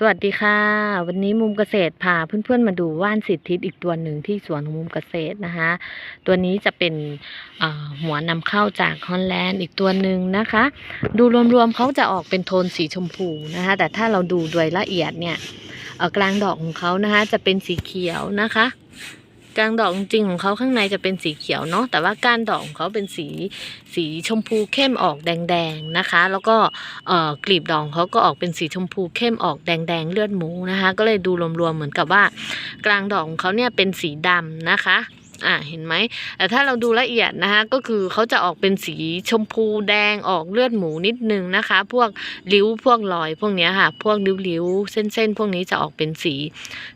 สวัสดีค่ะ วันนี้มุมเกษตรพาเพื่อนๆมาดูว่านสิทธิอีกตัวหนึ่งที่สวนของมุมเกษตรนะคะ ตัวนี้จะเป็นหัวนำเข้าจากฮอลแลนด์อีกตัวหนึ่งนะคะ ดูรวมๆเขาจะออกเป็นโทนสีชมพูนะคะ แต่ถ้าเราดูโดยละเอียดเนี่ยกลางดอกของเขานะคะ จะเป็นสีเขียวนะคะ กลางดอกจริงของเขาข้างในจะเป็นสีเขียวเนาะแต่ว่าก้านดอกของเขาเป็นสีสีชมพูเข้มออกแดงๆนะคะ แล้วก็เอ่อกลีบดอกเขาก็ออกเป็นสีชมพูเข้มออกแดงๆเลือดหมูนะคะ ก็เลยดูรวมๆเหมือนกับว่ากลางดอกของเขาเนี่ยเป็นสีดำนะคะ อ่าเห็นไหมแต่ถ้าเราดูละเอียดนะคะก็คือเขาจะออกเป็นสีชมพูแดงออกเลือดหมูนิดนึงนะคะ พวกริ้วพวกรอยพวกเนี้ยค่ะ พวกริ้วๆเส้นๆพวกนี้จะออกเป็นสี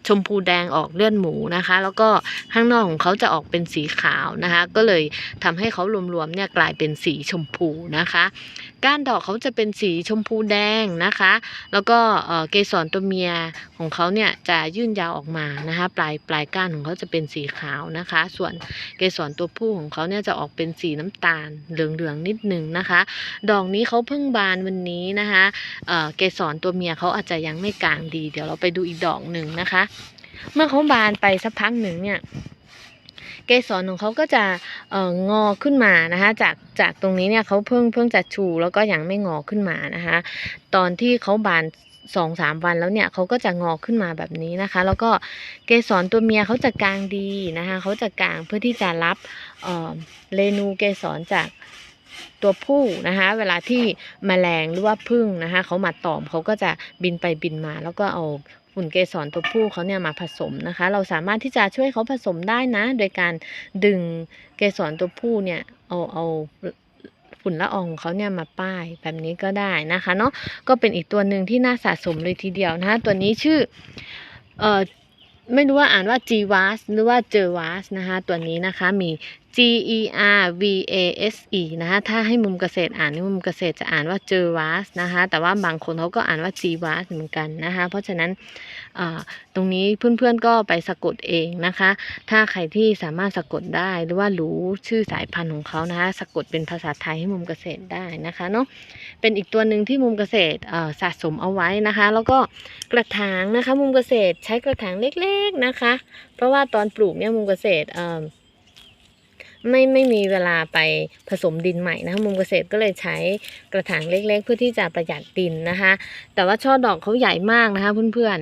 ชมพูแดงออกเลือดหมูนะคะ แล้วก็ข้างนอกของเขาจะออกเป็นสีขาวนะคะ ก็เลยทำให้เขารวมๆเนี่ยกลายเป็นสีชมพูนะคะ ก้านดอกเขาจะเป็นสีชมพูแดงนะคะ แล้วก็เอ่อเกสรตัวเมียของเขาเนี่ยจะยื่นยาวออกมานะคะ ปลายปลายก้านของเขาจะเป็นสีขาวนะคะส่วนเกสรตัวผู้ของเขาเนี่ยจะออกเป็นสีน้ำตาลเหลืองๆนิดนึงนะคะ ดอกนี้เขาเพิ่งบานวันนี้นะคะเเกสรตัวเมียเขาอาจจะยังไม่กลางดี เดี๋ยวเราไปดูอีกดอกหนึ่งนะคะ เมื่อเขาบานไปสักพักหนึ่งเนี่ยเกสรของเขาก็จะเอ่องอขึ้นมานะคะจากจากตรงนี้เนี่ยเขาเพิ่งเพิ่งจะชูแล้วก็ยังไม่งอขึ้นมานะคะ ตอนที่เขาบาน สองสามวันแล้วเนี่ยเขาก็จะงอขึ้นมาแบบนี้นะคะ แล้วก็เกสรตัวเมียเขาจะกลางดีนะคะเขาจะกลางเพื่อที่จะรับเเรนูเกสรจากตัวผู้นะคะ เวลาที่แมลงหรือว่าพึ่งนะคะเขามาตอมเขาก็จะบินไปบินมา แล้วก็เอาฝุ่นเกสรตัวผู้เขาเนี่ยมาผสมนะคะ เราสามารถที่จะช่วยเขาผสมได้นะ โดยการดึงเกสรตัวผู้เนี่ยเอาเอา ฝุ่นละอองของเขาเนี่ยมาป้ายแบบนี้ก็ได้นะคะเนาะก็เป็นอีกตัวหนึ่งที่น่าสะสมเลยทีเดียวนะคะตัวนี้ชื่อเอ่อไม่รู้ว่าอ่านว่า g v a s หรือว่า j e r v a s นะคะตัวนี้นะคะมี G E R V A S E นะคะถ้าให้มุมเกษตรอ่านนี่มุมเกษตรจะอ่านว่า j e r v a s นะคะแต่ว่าบางคนเขาก็อ่านว่า G v a s เหมือนกันนะคะเพราะฉะนั้นตรงนี้เพื่อนๆก็ไปสะกดเองนะคะ ถ้าใครที่สามารถสะกดได้หรือว่ารู้ชื่อสายพันธุ์ของเขานะคะสะกดเป็นภาษาไทยให้มุมเกษตรได้นะคะเนาะเป็นอีกตัวหนึ่งที่มุมเกษตรสะสมเอาไว้นะคะ แล้วก็กระถางนะคะ มุมเกษตรใช้กระถางเล็กๆนะคะ เพราะว่าตอนปลูกเนี่ยมุมเกษตรเอ่อ ไม่ไม่มีเวลาไปผสมดินใหม่นะคะมุมเกษตรก็เลยใช้กระถางเล็ก ๆ เพื่อที่จะประหยัดดินนะคะ แต่ว่าช่อดอกเขาใหญ่มากนะคะเพื่อน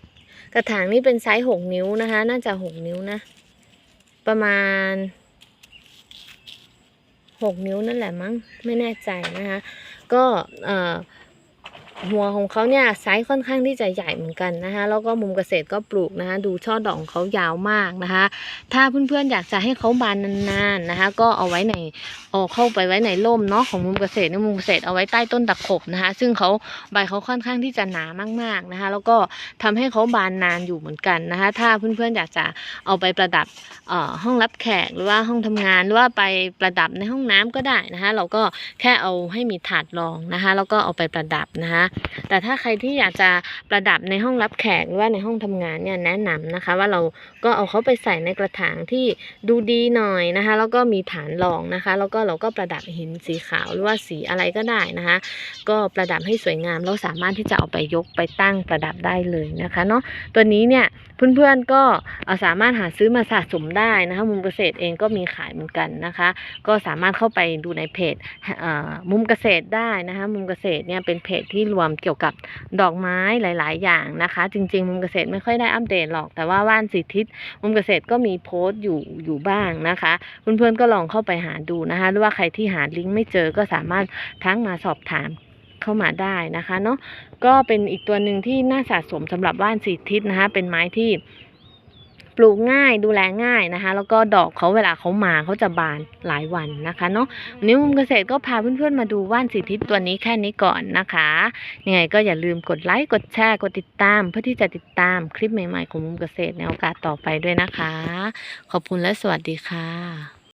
ๆ กระถางนี่เป็นไซส์หกนิ้วนะคะ น่าจะหกนิ้วนะ ประมาณหกนิ้วนั่นแหละมั้งไม่แน่ใจนะคะ ก็เอ่อ หัวของเขาเนี่ยไซส์ค่อนข้างที่จะใหญ่เหมือนกันนะคะแล้วก็มุมเกษตรก็ปลูกนะคะ ดูช่อดอกของเขายาวมากนะคะ ถ้าเพื่อนๆอยากจะให้เขาบานนานๆนะคะ ก็เอาไว้ในเอาเข้าไปไว้ในร่มเนาะของมุมเกษตรเนี่ยมุมเกษตรเอาไว้ใต้ต้นตะขบนะคะ ซึ่งเขาใบเขาค่อนข้างที่จะหนามากๆนะคะ แล้วก็ทำให้เขาบานนานอยู่เหมือนกันนะคะ ถ้าเพื่อนๆอยากจะเอาไปประดับห้องรับแขกหรือว่าห้องทำงานหรือว่าไปประดับในห้องน้ำก็ได้นะคะ เราก็แค่เอาให้มีถาดรองนะคะ แล้วก็เอาไปประดับนะคะแต่ถ้าใครที่อยากจะประดับในห้องรับแขกหรือว่าในห้องทำงานเนี่ยแนะนำนะคะ ว่าเราก็เอาเขาไปใส่ในกระถางที่ดูดีหน่อยนะคะ แล้วก็มีฐานรองนะคะ แล้วก็เราก็ประดับหินสีขาวหรือว่าสีอะไรก็ได้นะคะ ก็ประดับให้สวยงามเราสามารถที่จะเอาไปยกไปตั้งประดับได้เลยนะคะเนาะตัวนี้เนี่ยเพื่อนๆก็สามารถหาซื้อมาสะสมได้นะคะมุมเกษตรเองก็มีขายเหมือนกันนะคะ ก็สามารถเข้าไปดูในเพจมุมเกษตรได้นะคะ มุมเกษตรเนี่ยเป็นเพจที่รวมเกี่ยวกับดอกไม้หลาย ๆ อย่างนะคะ จริง ๆ มุมเกษตรไม่ค่อยได้อัปเดตหรอก แต่ว่าว่านสีทิศมุมเกษตรก็มีโพสต์อยู่อยู่บ้างนะคะเพื่อนๆก็ลองเข้าไปหาดูนะคะ หรือว่าใครที่หาลิงก์ไม่เจอก็สามารถทั้งมาสอบถามเข้ามาได้นะคะเนาะก็เป็นอีกตัวหนึ่งที่น่าสะสมสำหรับว่านสีทิศนะคะเป็นไม้ที่ ปลูกง่ายดูแลง่ายนะคะ แล้วก็ดอกเขาเวลาเขามาเขาจะบานหลายวันนะคะเนาะวันนี้มุมเกษตรก็พาเพื่อนๆมาดูว่านสีทิศตัวนี้แค่นี้ก่อนนะคะยังไงก็อย่าลืมกดไลค์กดแชร์กดติดตาม เพื่อที่จะติดตามคลิปใหม่ๆของมุมเกษตรในโอกาสต่อไปด้วยนะคะ ขอบคุณและสวัสดีค่ะ